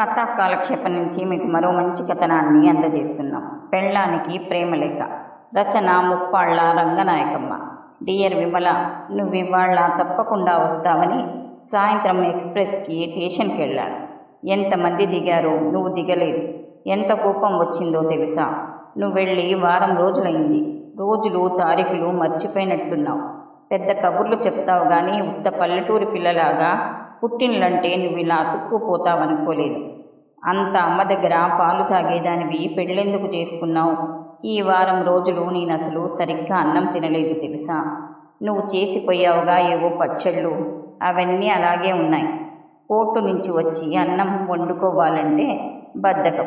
కథా కాలక్షేపం నుంచి మీకు మరో మంచి కథనాన్ని అందజేస్తున్నాం. పెళ్ళానికి ప్రేమలేఖ రచన ముప్పాళ్ళ రంగనాయకమ్మ. డియర్ విమల నువ్వు ఇవాళ తప్పకుండా వస్తావని సాయంత్రం ఎక్స్ప్రెస్కి స్టేషన్కి వెళ్ళాను. ఎంతమంది దిగారో నువ్వు దిగలేదు. ఎంత కోపం వచ్చిందో తెలుసా? నువ్వు వెళ్ళి వారం రోజులైంది. రోజులు తారీఖులు మర్చిపోయినట్టున్నావు. పెద్ద కబుర్లు చెప్తావు కానీ ఉత్త పల్లెటూరి పిల్లలాగా పుట్టినలంటే నువ్వు ఇలా అతుక్కుపోతావనుకోలేదు అంత అమ్మ దగ్గర పాలు తాగేదానివి పెళ్ళెందుకు చేసుకున్నావు? ఈ వారం రోజులు నేను అసలు సరిగ్గా అన్నం తినలేదు తెలుసా? నువ్వు చేసిపోయావుగా ఏవో పచ్చళ్ళు. అవన్నీ అలాగే ఉన్నాయి. కోర్టు నుంచి వచ్చి అన్నం వండుకోవాలంటే బద్ధకం.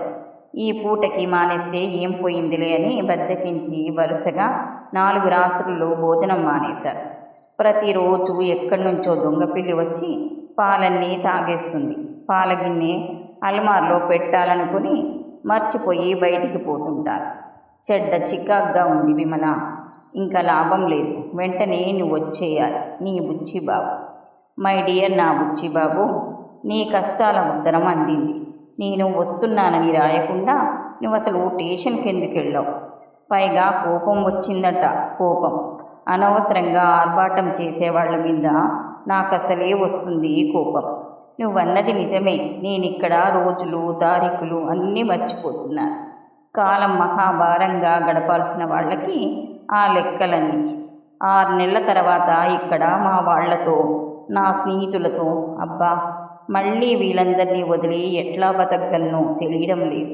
ఈ పూటకి మానేస్తే ఏం పోయిందిలే అని బద్దకించి వరుసగా నాలుగు రాత్రులు భోజనం మానేశారు. ప్రతిరోజు ఎక్కడి నుంచో దొంగపిల్లి వచ్చి పాలన్నీ తాగేస్తుంది. పాల గిన్నె అల్మార్లో పెట్టాలనుకుని మర్చిపోయి బయటికి పోతుంటారు. చెడ్డ చికాగ్గా ఉంది విమల. ఇంకా లాభం లేదు. వెంటనే నువ్వు వచ్చేయాలి. నీ బుచ్చి బాబు మై డియర్ నా బుచ్చి బాబు నీ కష్టాల ఉత్తరం అందింది. నేను వస్తున్నానని రాయకుండా నువ్వు అసలు స్టేషన్కి ఎందుకు వెళ్ళావు పైగా కోపం వచ్చిందట కోపం. అనవసరంగా ఆర్భాటం చేసేవాళ్ళ మీద నాకు అసలే వస్తుంది కోపం. నువ్వన్నది నిజమే. నేనిక్కడ రోజులు తారీఖులు అన్నీ మర్చిపోతున్నాను. కాలం మహాభారంగా గడపాల్సిన వాళ్ళకి ఆ లెక్కలన్నీ. ఆరు నెలల తర్వాత ఇక్కడ మా వాళ్ళతో నా స్నేహితులతో అబ్బా! మళ్ళీ వీళ్ళందరినీ వదిలి ఎట్లా బతకగలను తెలియడం లేదు.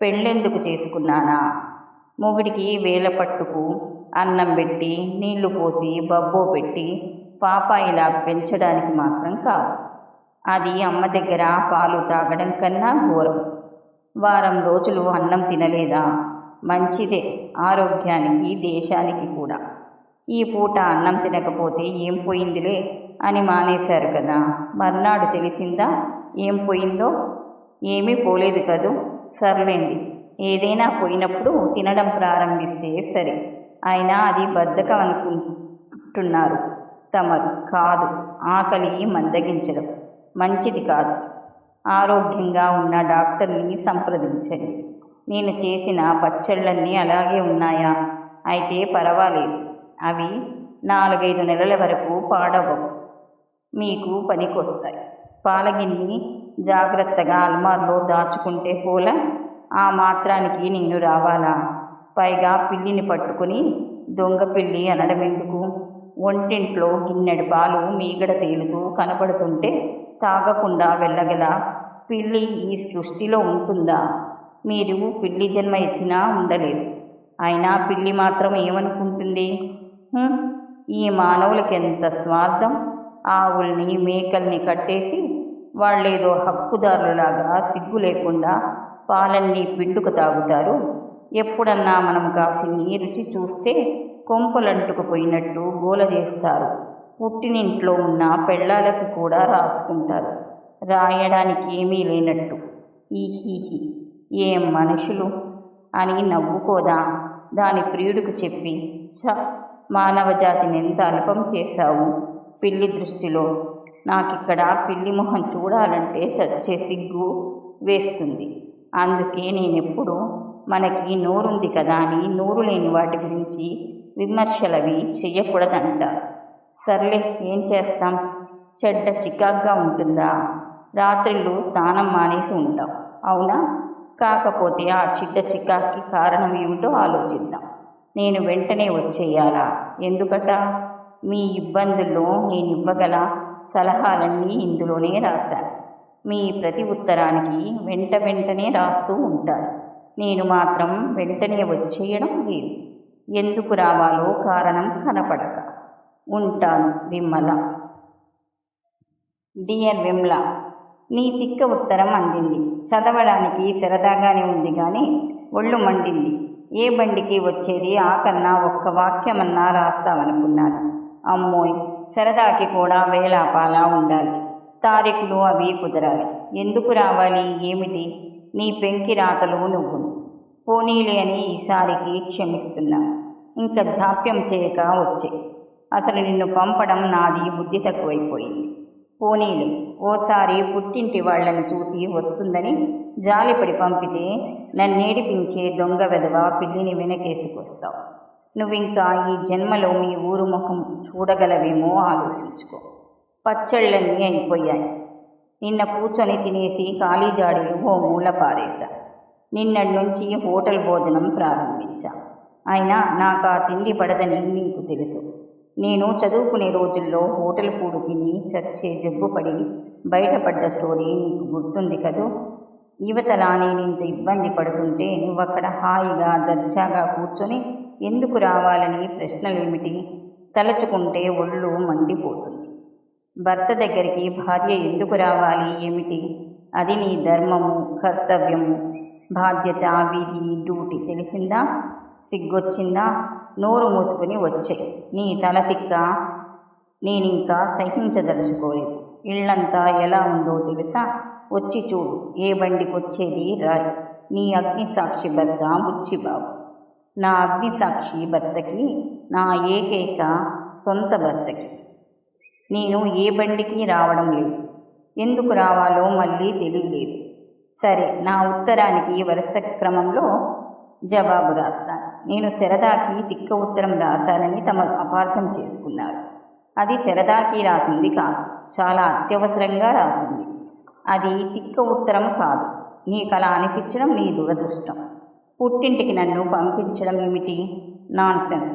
పెళ్ళెందుకు చేసుకున్నానా? మొగుడికి వేల పట్టుకు అన్నం పెట్టి నీళ్ళు పోసి బబ్బో పెట్టి పాప ఇలా పెంచడానికి మాత్రం కాదు అది అమ్మ దగ్గర పాలు తాగడం కన్నా ఘోరం. వారం రోజులు అన్నం తినలేదా? మంచిదే ఆరోగ్యానికి దేశానికి కూడా. ఈ పూట అన్నం తినకపోతే ఏం పోయిందిలే అని మానేశారు కదా. మర్నాడు తెలిసిందా? ఏం పోయిందో? ఏమీ పోలేదు కదూ? సర్లేండి ఏదైనా పోయినప్పుడు తినడం ప్రారంభిస్తే సరే. అయినా అది బద్ధకం అనుకుంటున్నారు. తమది కాదు. ఆకలి మందగించడం మంచిది కాదు. ఆరోగ్యంగా ఉన్న డాక్టర్ని సంప్రదించండి. నేను చేసిన పచ్చళ్ళన్నీ అలాగే ఉన్నాయా? అయితే పర్వాలేదు. అవి నాలుగైదు నెలల వరకు పాడవవు మీకు పనికొస్తాయి. పాలగిన్ని జాగ్రత్తగా అల్మార్లో దాచుకుంటే పోలా. ఆ మాత్రానికి నేను రావాలా? పైగా పిల్లిని పట్టుకుని దొంగ పిల్లి అనడం ఎందుకు ఒంటింట్లో గిన్నెడు పాలు మీగడ తేలుతూ కనపడుతుంటే తాగకుండా వెళ్ళగల పిల్లి ఈ సృష్టిలో ఉంటుందా? మీరు పిల్లి జన్మ ఎత్తినా ఉండలేదు. అయినా పిల్లి మాత్రం ఏమనుకుంటుంది? ఈ మానవులకి ఎంత స్వార్థం? ఆవుల్ని మేకల్ని కట్టేసి వాళ్ళేదో హక్కుదారులలాగా సిగ్గు లేకుండా పాలన్నీ పిండుకు తాగుతారు. ఎప్పుడన్నా మనం కాసిని రుచి చూస్తే కొంపలంటుకుపోయినట్టు గోల చేస్తారు. పుట్టినింట్లో ఉన్న పెళ్ళాలకు కూడా రాసుకుంటారు. రాయడానికి ఏమీ లేనట్టు. ఈ హీహి ఏం మనుషులు? అని నవ్వుకోదా? దాని ప్రియుడికి చెప్పి చ మానవ జాతిని ఎంత అల్పం చేశావు. పిల్లి దృష్టిలో నాకిక్కడ పిల్లి మొహం చూడాలంటే చచ్చే సిగ్గు వేస్తుంది. అందుకే నేనెప్పుడు మనకి నోరుంది కదా అని నోరు లేని వాటి గురించి విమర్శలవి చెయ్యకూడదంట. సర్లే ఏం చేస్తాం? చెడ్డ చికాగ్గా ఉంటుందా? రాత్రిళ్ళు స్నానం మానేసి ఉంటాం. అవునా? కాకపోతే ఆ చిడ్డ చికాక్కి కారణం ఏమిటో ఆలోచిద్దాం. నేను వెంటనే వచ్చేయాలా? ఎందుకట? మీ ఇబ్బందుల్లో నేను ఇవ్వగల సలహాలన్నీ ఇందులోనే రాశాను. మీ ప్రతి ఉత్తరానికి వెంట వెంటనే రాస్తూ ఉంటాను. నేను మాత్రం వెంటనే వచ్చేయడం లేదు. ఎందుకు రావాలో కారణం కనపడక. ఉంటాను విమ్మల డియర్ విమ్ల నీ తిక్క ఉత్తరం అందింది. చదవడానికి సరదాగానే ఉంది కానీ ఒళ్ళు మండింది. ఏ బండికి వచ్చేది ఆకన్నా ఒక్క వాక్యమన్నా రాస్తామనుకున్నాను అమ్మోయ్ సరదాకి కూడా వేలాపాలా ఉండాలి. తారీఖులు అవి కుదరాలి. ఎందుకు రావాలి? ఏమిటి? నీ పెంకి రాతలు నువ్వు. పోనీలే అని ఈసారికి క్షమిస్తున్నాను ఇంకా జాప్యం చేయక వచ్చే. అసలు నిన్ను పంపడం నాది బుద్ధి తక్కువైపోయింది. పోనీలు ఓసారి పుట్టింటి వాళ్ళని చూసి వస్తుందని జాలిపడి పంపితే నన్నేడిపించే దొంగ వెధవ పిల్లిని వెనకేసుకొస్తావు. నువ్వింకా ఈ జన్మలో మీ ఊరు ముఖం చూడగలవేమో ఆలోచించుకో. పచ్చళ్ళన్నీ అయిపోయాయి. నిన్న కూర్చొని తినేసి ఖాళీ జాడీలు ఓ మూల పారేశా. నిన్నటి నుంచి హోటల్ భోజనం ప్రారంభించా. అయినా నాకు ఆ తిండి పడదని నీకు తెలుసు. నేను చదువుకునే రోజుల్లో హోటల్ ఫుడ్ తిని చచ్చే జబ్బు పడి బయటపడ్డ స్టోరీ నీకు గుర్తుంది కదూ? యువతలానే నేను ఇబ్బంది పడుతుంటే నువ్వక్కడ హాయిగా దర్జాగా కూర్చొని ఎందుకు రావాలని ప్రశ్నలేమిటి? తలచుకుంటే ఒళ్ళు మండిపోతుంది. భర్త దగ్గరికి భార్య ఎందుకు రావాలి ఏమిటి? అది నీ ధర్మము కర్తవ్యము బాధ్యత విధి డ్యూటీ తెలిసిందా? సిగ్గొచ్చిందా? నోరు మూసుకుని వచ్చే. నీ తల తిక్క. నేనింకా సహించదలుచుకోలేదు. ఇళ్ళంతా ఎలా ఉందో తెలుసా? వచ్చి చూడు. ఏ బండికొచ్చేది రాయ్. నీ అగ్నిసాక్షి భర్త బుచ్చిబాబు నా అగ్నిసాక్షి భర్తకి నా ఏకైక సొంత భర్తకి. నేను ఏ బండికి రావడం లేదు. ఎందుకు రావాలో మళ్ళీ తెలియలేదు. సరే నా ఉత్తరానికి వరుస క్రమంలో జవాబు రాస్తాను. నేను శరదాకి తిక్క ఉత్తరం రాశానని తమ అపార్థం చేసుకున్నారు. అది శరదాకి రాసింది కాదు చాలా అత్యవసరంగా రాసింది. అది తిక్క ఉత్తరం కాదు నీకు అలా అనిపించడం నీ దురదృష్టం. పుట్టింటికి నన్ను పంపించడం ఏమిటి? నాన్సెన్స్.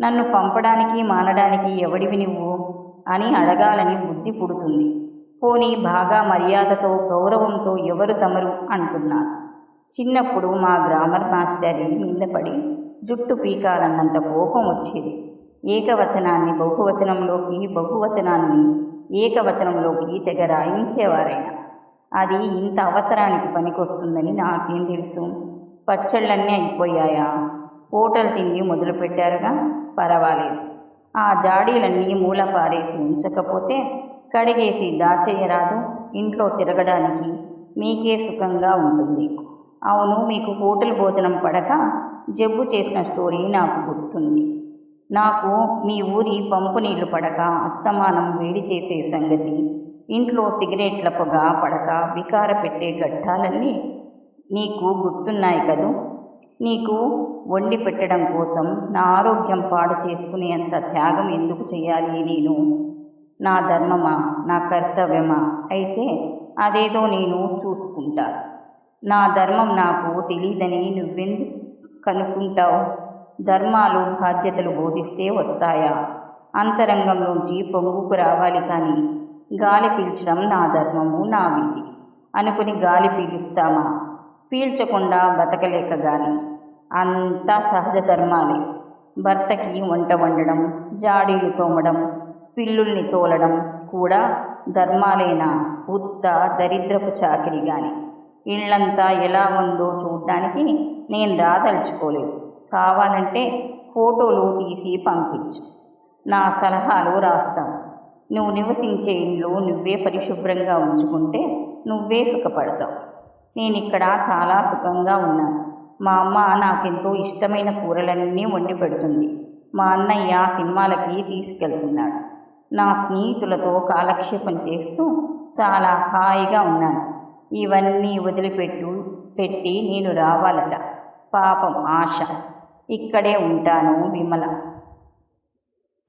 నన్ను పంపడానికి మానడానికి ఎవడివి నువ్వు? అని అడగాలని బుద్ధి పుడుతుంది. పోనీ బాగా మర్యాదతో గౌరవంతో ఎవరు తమరు? అంటున్నాను. చిన్నప్పుడు మా గ్రామర్ మాస్టర్ మీద పడి జుట్టు పీకాలన్నంత కోపం వచ్చేది. ఏకవచనాన్ని బహువచనంలోకి బహువచనాన్ని ఏకవచనంలోకి తెగ రాయించేవారైనా. అది ఇంత అవసరానికి పనికొస్తుందని నాకేం తెలుసు. పచ్చళ్ళన్నీ అయిపోయాయా? హోటల్ తిండి మొదలుపెట్టారుగా? పర్వాలేదు. ఆ జాడీలన్నీ మూల పారేసి ఉంచకపోతే కడిగేసి దాచేయరాదు. ఇంట్లో తిరగడానికి మీకే సుఖంగా ఉంటుంది. అవును మీకు హోటల్ భోజనం పడక జబ్బు చేసిన స్టోరీ నాకు గుర్తుంది. నాకు మీ ఊరి పంపు నీళ్ళు పడక అస్తమానం వేడి చేసే సంగతి ఇంట్లో సిగరెట్ల పొగ పడక వికార పెట్టే ఘట్టాలన్నీ నీకు గుర్తున్నాయి కదూ? నీకు వండి పెట్టడం కోసం నా ఆరోగ్యం పాడు చేసుకునేంత త్యాగం ఎందుకు చేయాలి నేను? నా ధర్మమా? నా కర్తవ్యమా? అయితే అదేదో నేను చూసుకుంటాను నా ధర్మం నాకు తెలియదని నువ్వెందుకు కనుక్కుంటావు? ధర్మాలు బాధ్యతలు బోధిస్తే వస్తాయా? అంతరంగంలోంచి పొంగుకు రావాలి కానీ గాలి పీల్చడం నా ధర్మము నా విధి. అనుకుని గాలి పీలుస్తామా? పీల్చకుండా బతకలేక గాని. అంతా సహజ ధర్మాలే. భర్తకి వంట వండడం జాడీలు తోమడం పిల్లుల్ని తోలడం కూడా ధర్మాలేనా? ఉత్త దరిద్రపు చాకిరి కానీ ఇళ్ళంతా ఎలా ఉందో చూడ్డానికి నేను రాదలుచుకోలేదు కావాలంటే ఫోటోలు తీసి పంపించు. నా సలహాలు రాస్తాను నువ్వు నివసించే ఇండ్లు నువ్వే పరిశుభ్రంగా ఉంచుకుంటే నువ్వే సుఖపడతావు. నేను ఇక్కడ చాలా సుఖంగా ఉన్నాను. మా అమ్మ నాకెంతో ఇష్టమైన కూరలన్నీ వండి పెడుతుంది. మా అన్నయ్య సినిమాలకి తీసుకెళ్తున్నాడు. నా స్నేహితులతో కాలక్షేపం చేస్తూ చాలా హాయిగా ఉన్నాను. ఇవన్నీ వదిలిపెట్టు పెట్టి నేను రావాలట. పాపం ఆశ. ఇక్కడే ఉంటాను విమల.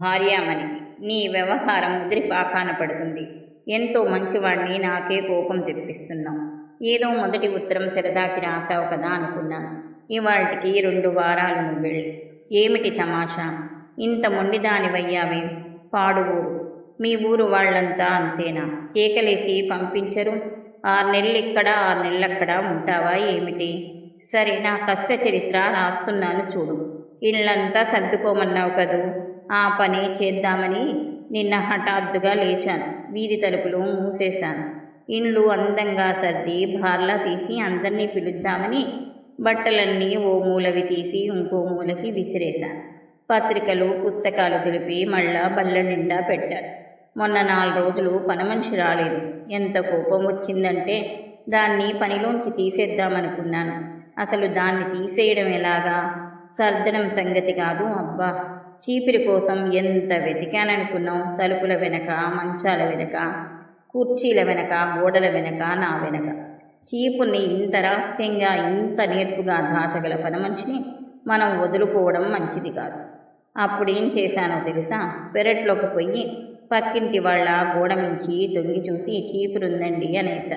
భార్యామణికి. నీ వ్యవహారం ముదిరిపాకాన పడుతుంది. ఎంతో మంచివాడిని నాకే కోపం తెప్పిస్తున్నావు. ఏదో మొదటి ఉత్తరం సరదాకి రాశావు కదా అనుకున్నాను. ఇవాళకి రెండు వారాలు నువ్వెళ్ళి ఏమిటి తమాషా? ఇంత మొండిదానివయ్యావే. పాడు ఊరు మీ ఊరు వాళ్ళంతా అంతేనా? కేకలేసి పంపించరు? ఆరు నెలలు ఇక్కడ ఆరు నెలలు అక్కడ ఉంటావా ఏమిటి? సరే నా కష్ట చరిత్ర రాస్తున్నాను చూడు. ఇళ్ళంతా సర్దుకోమన్నావు కదూ. ఆ పని చేద్దామని నిన్న హఠాత్తుగా లేచాను. వీధి తలుపులు మూసేశాను. ఇండ్లు అందంగా సర్ది బార్లా తీసి అందరినీ పిలుద్దామని బట్టలన్నీ ఓ మూలవి తీసి ఇంకో మూలకి విసిరేశాను. పత్రికలు పుస్తకాలు దులిపి మళ్ళా బల్ల నిండా పెట్టాను. మొన్న నాలుగు రోజులు పని మనిషి రాలేదు. ఎంత కోపం వచ్చిందంటే దాన్ని పనిలోంచి తీసేద్దామనుకున్నాను. అసలు దాన్ని తీసేయడం ఎలాగా? సర్దడం సంగతి కాదు అబ్బా! చీపిరి కోసం ఎంత వెతికాననుకున్నాం తలుపుల వెనక మంచాల వెనక కుర్చీల వెనక గోడల వెనక నా వెనక. చీపుని ఇంత రహస్యంగా ఇంత నేర్పుగా దాచగల పని మనిషిని మనం వదులుకోవడం మంచిది కాదు. అప్పుడేం చేశానో తెలుసా? పెరట్లోకి పోయి పక్కింటి వాళ్ళ గూడమించి దొంగి తొంగి చూసి చీపురుందండి అనేశ.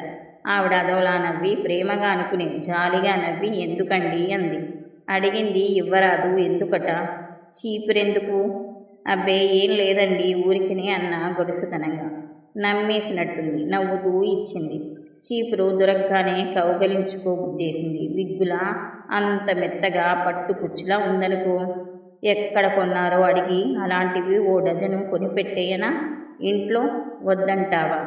ఆవిడ అదోలా నవ్వి ప్రేమగా అనుకుని జాలిగా నవ్వి ఎందుకండి అంది. అడిగింది ఇవ్వరాదు ఎందుకట? చీపురెందుకు? అబ్బే ఏం లేదండి ఊరికినే అన్న గొడుసుతనంగా నమ్మేసినట్టుంది నవ్వుతూ ఇచ్చింది. చీపురు దొరకగానే కౌగలించుకోబుద్దేసింది విగ్గులా అంత మెత్తగా పట్టు కుచ్చులా ఉందనుకో. ఎక్కడ కొన్నారో అడిగి అలాంటివి ఓ డజను కొనిపెట్టేయనా ఇంట్లో వద్దంటావా?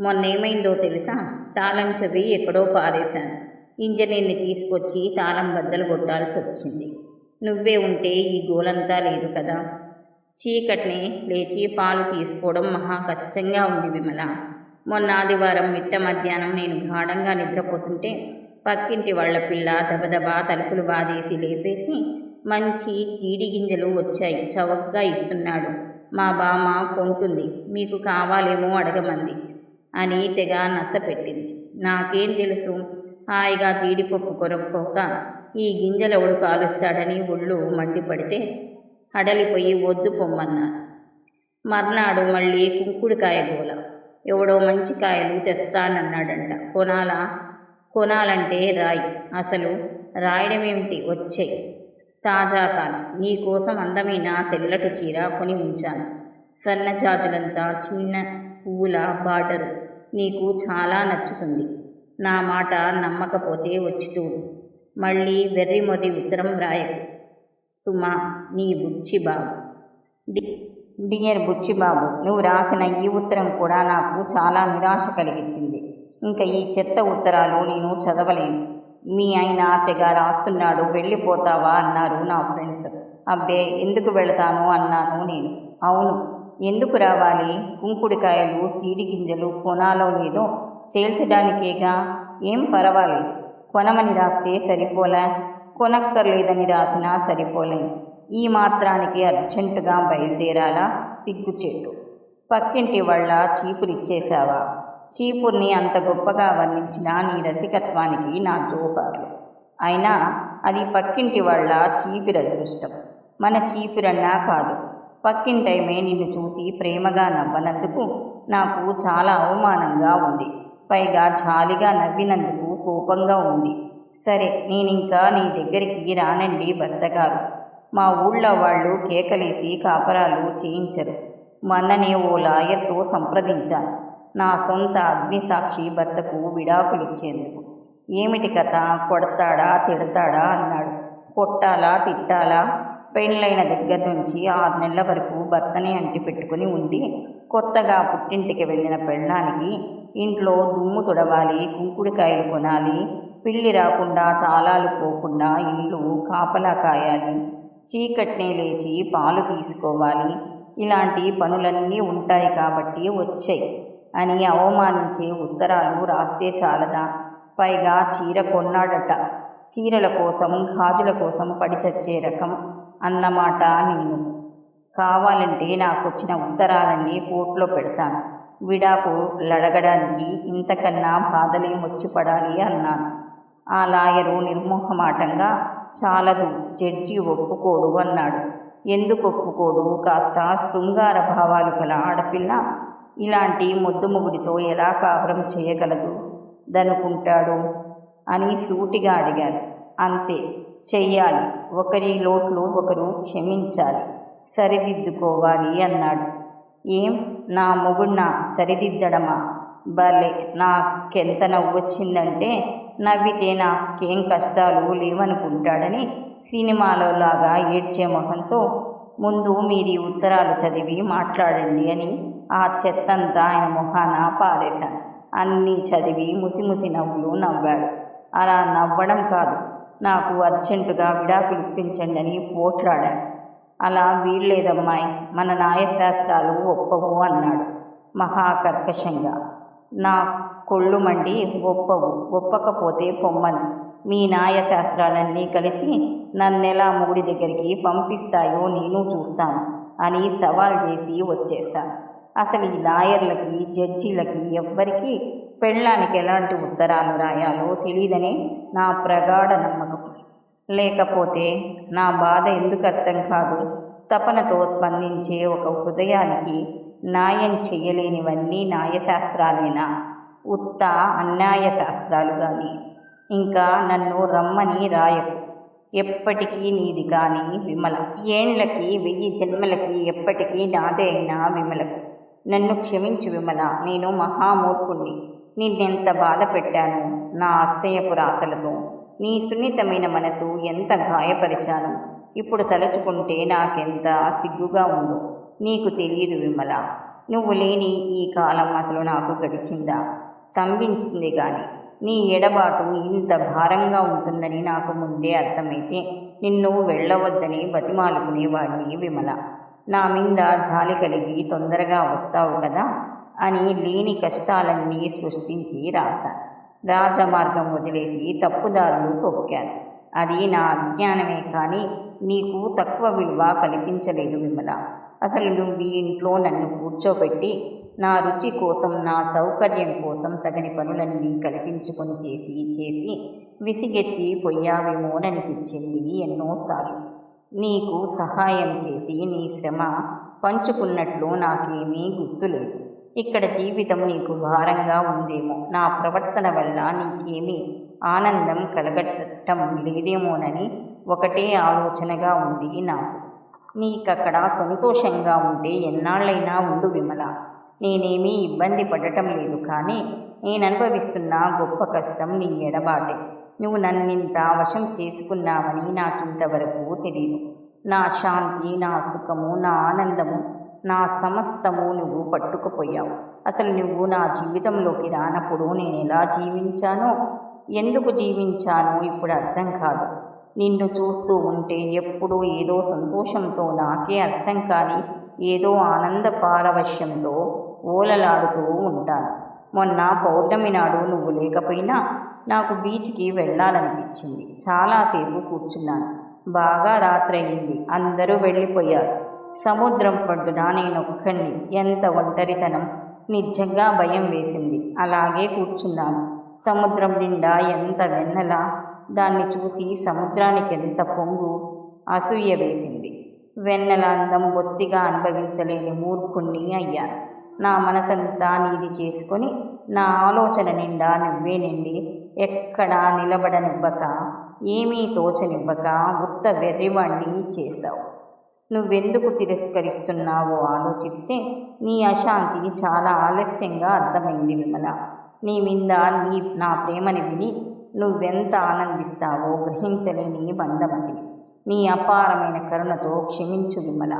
మొన్నేమైందో తెలుసా? తాళం చెవి ఎక్కడో పారేశాను. ఇంజనీర్ని తీసుకొచ్చి తాళం బద్దలు కొట్టాల్సి వచ్చింది. నువ్వే ఉంటే ఈ గోలంతా లేదు కదా. చీకటిని లేచి పాలు తీసుకోవడం మహా కష్టంగా ఉంది విమల. మొన్న ఆదివారం మిట్ట మధ్యాహ్నం నేను గాఢంగా నిద్రపోతుంటే పక్కింటి వాళ్ళ పిల్ల దబదబా తలుపులు బాదేసి లేపేసి మంచి జీడి గింజలు వచ్చాయి. చవకగా ఇస్తున్నాడు. మా బామ్మ కొంటుంది. మీకు కావాలేమో అడగమంది. అని తెగ నసపెట్టింది నాకేం తెలుసు? హాయిగా జీడిపప్పు కొనుక్కోక ఈ గింజలెవడు కాలుస్తాడని ఒళ్ళు మండిపడితే హడలిపోయి వద్దు పొమ్మన్నాను మర్నాడు మళ్ళీ కుంకుడికాయ గోల. ఎవడో మంచి కాయలు తెస్తానన్నాడంట. కొనాలా? కొనాలంటే రాయి. అసలు రాయడమేమిటి? వచ్చేయి. తాజా నీకోసం అందమైన తెల్లటి చీర కొని ఉంచాను. సన్నజాజులంతా చిన్న పువ్వుల బార్డరు నీకు చాలా నచ్చుతుంది. నా మాట నమ్మకపోతే వచ్చి చూడు. మళ్ళీ వెర్రి మొర్రి ఉత్తరం రాయకు. సుమా నీ బుచ్చిబాబు డి డియర్ బుచ్చిబాబు నువ్వు రాసిన ఈ ఉత్తరం కూడా నాకు చాలా నిరాశ కలిగించింది. ఇంకా ఈ చెత్త ఉత్తరాలు నేను చదవలేను. మీ ఆయన అత్తగారు రాస్తున్నాడు వెళ్ళిపోతావా? అన్నారు నా ఫ్రెండ్స్. అబ్బే ఎందుకు వెళతాను? అన్నాను నేను. అవును. ఎందుకు రావాలి? కుంకుడికాయలు తీడి గింజలు కొనాలో లేదో తేల్చడానికేగా? ఏం పర్వాలేదు కొనమని రాస్తే సరిపోలే. కొనక్కర్లేదని రాసినా సరిపోలే. ఈ మాత్రానికి అర్జెంటుగా బయలుదేరాలా? సిగ్గు చెట్టు పక్కింటి వాళ్ళ చీపురిచ్చేశావా? చీపుర్ని అంత గొప్పగా వర్ణించిన నీ రసికత్వానికి నా జోహార్లు అయినా అది పక్కింటి వాళ్ళ చీపిర అదృష్టం. మన చీపిరన్నా కాదు పక్కింటైమే నిన్ను చూసి ప్రేమగా నవ్వనందుకు నాకు చాలా అవమానంగా ఉంది. పైగా జాలిగా నవ్వినందుకు కోపంగా ఉంది. సరే నేనింకా నీ దగ్గరికి రానండి భర్తగారు. మా ఊళ్ళో వాళ్ళు కేకలేసి కాపరాలు చేయించరు. మొన్ననే ఓ లాయర్తో సంప్రదించాను. నా సొంత అగ్నిసాక్షి భర్తకు విడాకులిచ్చేందుకు ఏమిటి కథ? కొడతాడా? తిడతాడా? అన్నాడు. కొట్టాలా? తిట్టాలా? పెళ్ళైన దగ్గర నుంచి ఆరు నెలల వరకు భర్తనే అంటి పెట్టుకుని ఉండి కొత్తగా పుట్టింటికి వెళ్ళిన పెళ్ళానికి ఇంట్లో దుమ్ము తుడవాలి కుంకుడికాయలు కొనాలి పిల్లి రాకుండా తాళాలు పోకుండా ఇల్లు కాపలా కాయాలి చీకటినే లేచి పాలు తీసుకోవాలి ఇలాంటి పనులన్నీ ఉంటాయి కాబట్టి వచ్చాయి. అని అవమానించే ఉత్తరాలు రాస్తే చాలదా? పైగా చీర కొన్నాడట. చీరల కోసం గాజుల కోసం పడి చచ్చే రకం అన్నమాట నేను. కావాలంటే నాకు వచ్చిన ఉత్తరాలన్నీ కోర్టులో పెడతాను. విడాకు లడగడానికి ఇంతకన్నా బాధలే మొచ్చిపడాలి అన్నాను. ఆ లాయరు నిర్మోహమాటంగా చాలదు జడ్జి ఒప్పుకోడు అన్నాడు. ఎందుకు ఒప్పుకోడు? కాస్త శృంగార భావాలు గల ఆడపిల్ల ఇలాంటి మొద్దుమొగుడితో ఎలా కాపురం చేయగలదు? దనుకుంటాడు అని సూటిగా అడిగారు అంతే చెయ్యాలి. ఒకరి లోట్లు ఒకరు క్షమించాలి. సరిదిద్దుకోవాలి అన్నాడు. ఏం? నా మొగుడిన? సరిదిద్దడమా? భలే నాకెంత నవ్వొచ్చిందంటే నవ్వితే నాకేం కష్టాలు లేవనుకుంటాడని సినిమాలో లాగా ఏడ్చే మొహంతో ముందు మీరు ఉత్తరాలు చదివి మాట్లాడండి అని ఆ చెత్తంతా ఆయన మొహాన పారేశాను. అన్నీ చదివి ముసిముసి నవ్వులు నవ్వాడు. అలా నవ్వడం కాదు. నాకు అర్జెంటుగా విడాకులు ఇప్పించండి అని పోట్లాడాను. అలా వీల్లేదమ్మాయి మన న్యాయశాస్త్రాలు ఒప్పవు అన్నాడు మహాకర్కశంగా. నా కొళ్ళు మండి ఒప్పవు ఒప్పకపోతే పొమ్మను. మీ న్యాయశాస్త్రాలన్నీ కలిసి నన్నెలా మొగుడి దగ్గరికి పంపిస్తాయో నేను చూస్తాను అని సవాల్ చేసి వచ్చేస్తాను. అసలు ఈ లాయర్లకి జడ్జీలకి ఎవ్వరికీ పెళ్ళానికి ఎలాంటి ఉత్తరాలు రాయాలో తెలియదని నా ప్రగాఢ నమ్మకం. లేకపోతే నా బాధ ఎందుకు అర్థం కాదు? తపనతో స్పందించే ఒక హృదయానికి న్యాయం చేయలేనివన్నీ న్యాయశాస్త్రాలేనా? ఉత్త అన్యాయ శాస్త్రాలు కానీ ఇంకా నన్ను రమ్మని రాయకు. ఎప్పటికీ నీది కానీ విమల. ఏండ్లకి వెయ్యి జన్మలకి ఎప్పటికీ నాదే అయినా విమలకు. నన్ను క్షమించు విమల నేను మహామూర్ఖుణ్ణి. నిన్నెంత బాధ పెట్టాను నా అసహ్యపు రాతలతో. నీ సున్నితమైన మనసు ఎంత గాయపరిచాను. ఇప్పుడు తలుచుకుంటే నాకెంత సిగ్గుగా ఉందో. నీకు తెలియదు విమల నువ్వు లేని ఈ కాలం అసలు నాకు గడిచిందా? స్తంభించింది గాని. నీ ఎడబాటు ఇంత భారంగా ఉంటుందని నాకు ముందే అర్థమైతే నిన్ను వెళ్ళవద్దని బతిమాలుకునేవాడిని విమల. నా మీద జాలి కలిగి తొందరగా వస్తావు కదా అని లేని కష్టాలన్నీ సృష్టించి రాశాను రాజమార్గం వదిలేసి తప్పుదారులు తొక్కాను అది నా అజ్ఞానమే కానీ నీకు తక్కువ విలువ కల్పించలేదు విమల. అసలు నువ్వు ఇంట్లో నన్ను కూర్చోబెట్టి నా రుచి కోసం నా సౌకర్యం కోసం తగని పనులన్నీ కల్పించుకొని చేసి చేసి విసిగెత్తి పొయ్యావేమోననిపించింది ఎన్నోసార్లు. నీకు సహాయం చేసి నీ శ్రమ పంచుకున్నట్లు నాకేమీ గుర్తులేదు. ఇక్కడ జీవితం నీకు భారంగా ఉందేమో. నా ప్రవర్తన వల్ల నీకేమీ ఆనందం కలగటం లేదేమోనని ఒకటే ఆలోచనగా ఉంది నాకు. నీకక్కడ సంతోషంగా ఉంటే ఎన్నాళ్ళైనా ఉండు విమల. నేనేమీ ఇబ్బంది పడటం లేదు కానీ నేను అనుభవిస్తున్న గొప్ప కష్టం నీ ఎడబాటే. నువ్వు నన్నింత వశం చేసుకున్నావని నాకింతవరకు తెలియదు నా శాంతి నా సుఖము నా ఆనందము నా సమస్తము నువ్వు పట్టుకుపోయావు. అసలు నువ్వు నా జీవితంలోకి రానప్పుడు నేను ఎలా జీవించానో ఎందుకు జీవించానో ఇప్పుడు అర్థం కాదు. నిన్ను చూస్తూ ఉంటే ఎప్పుడూ ఏదో సంతోషంతో నాకే అర్థం కాని ఏదో ఆనంద పారవశ్యంతో ఓలలాడుతూ ఉంటాను. మొన్న పౌర్ణమి నాడు నువ్వు లేకపోయినా నాకు బీచ్కి వెళ్ళాలనిపించింది. చాలాసేపు కూర్చున్నాను. బాగా రాత్రయింది. అందరూ వెళ్ళిపోయారు. సముద్రం పడ్డున నేనొక్కడిని ఎంత ఒంటరితనం. నిజంగా భయం వేసింది. అలాగే కూర్చున్నాను. సముద్రం నిండా ఎంత వెన్నెల. దాన్ని చూసి సముద్రానికి ఎంత పొంగు. అసూయ వేసింది. వెన్నెల అందం బొత్తిగా అనుభవించలేని మూర్ఖుణ్ణి అయ్యాను నా మనసంతా నీది చేసుకొని నా ఆలోచన నిండా నువ్వే నిండి ఎక్కడా నిలబడనివ్వక ఏమీ తోచనివ్వక ఉత్త వెర్రివాణ్ణి చేశావు. నువ్వెందుకు తిరస్కరిస్తున్నావో ఆలోచిస్తే నీ అశాంతి చాలా ఆలస్యంగా అర్థమైంది విమల. నీ మీద నీ నా ప్రేమని విని నువ్వెంత ఆనందిస్తావో గ్రహించలేని మందమతి నీ అపారమైన కరుణతో క్షమించు విమల.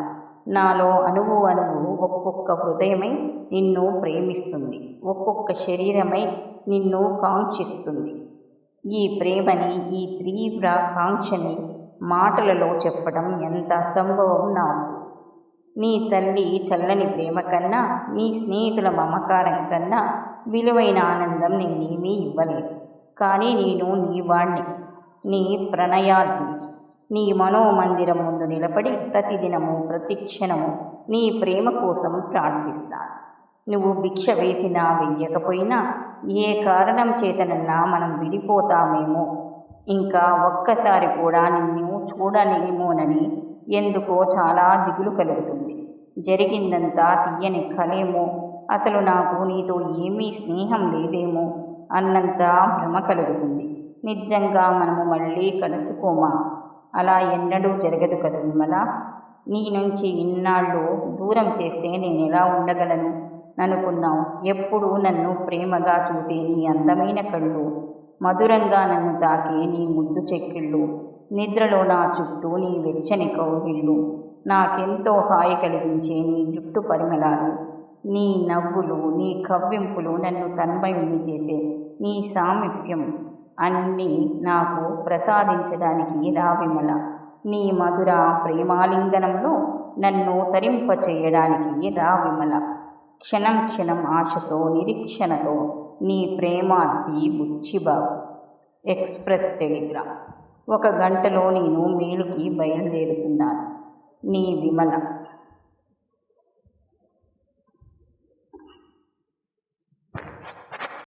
నాలో అణువు అణువు ఒక్కొక్క హృదయమై నిన్ను ప్రేమిస్తుంది. ఒక్కొక్క శరీరమై నిన్ను కాంక్షిస్తుంది. ఈ ప్రేమని ఈ తీవ్ర కాంక్షని మాటలలో చెప్పడం ఎంత అసంభవం నాకు నీ తల్లి చల్లని ప్రేమ కన్నా నీ స్నేహితుల మమకారం కన్నా విలువైన ఆనందం నేనేమీ ఇవ్వలేదు. కానీ నేను నీ వాణ్ణి నీ ప్రణయాన్ని నీ మనోమందిరం ముందు నిలబడి ప్రతిదినము ప్రతిక్షణము నీ ప్రేమ కోసం ప్రార్థిస్తాను నువ్వు భిక్ష వేసినా వెయ్యకపోయినా ఏ కారణం చేతనన్నా మనం విడిపోతామేమో. ఇంకా ఒక్కసారి కూడా నిన్ను చూడలేమోనని ఎందుకో చాలా దిగులు కలుగుతుంది. జరిగిందంతా తీయని కలేమో. అసలు నాకు నీతో ఏమీ స్నేహం లేదేమో అన్నంత భ్రమ కలుగుతుంది. నిజంగా మనము మళ్ళీ కలుసుకోమా? అలా ఎన్నడూ జరగదు కదా విమల. నీ నుంచి ఇన్నాళ్ళు దూరం చేస్తే నేను ఎలా ఉండగలను? అనుకున్నావు ఎప్పుడు నన్ను ప్రేమగా చూసే నీ అందమైన కళ్ళు మధురంగా నన్ను తాకే నీ ముద్దు చెక్కిళ్ళు నిద్రలో నా చుట్టూ నీ వెచ్చని కౌగిళ్ళు నాకెంతో హాయి కలిగించే నీ జుట్టు పరిమళాలు నీ నవ్వులు నీ కవ్వింపులు నన్ను తన్మయుణ్ణి చేసే నీ సామీప్యం. అన్నీ నాకు ప్రసాదించడానికి రా విమల. నీ మధుర ప్రేమాలింగనంలో నన్ను తరింపచేయడానికి రా విమల. క్షణం క్షణం ఆశతో నిరీక్షణతో నీ ప్రేమార్థి బుచ్చిబాబు ఎక్స్ప్రెస్ టెలిగ్రామ్. ఒక గంటలో నేను మేలుకి బయలుదేరుతున్నాను. నీ విమల.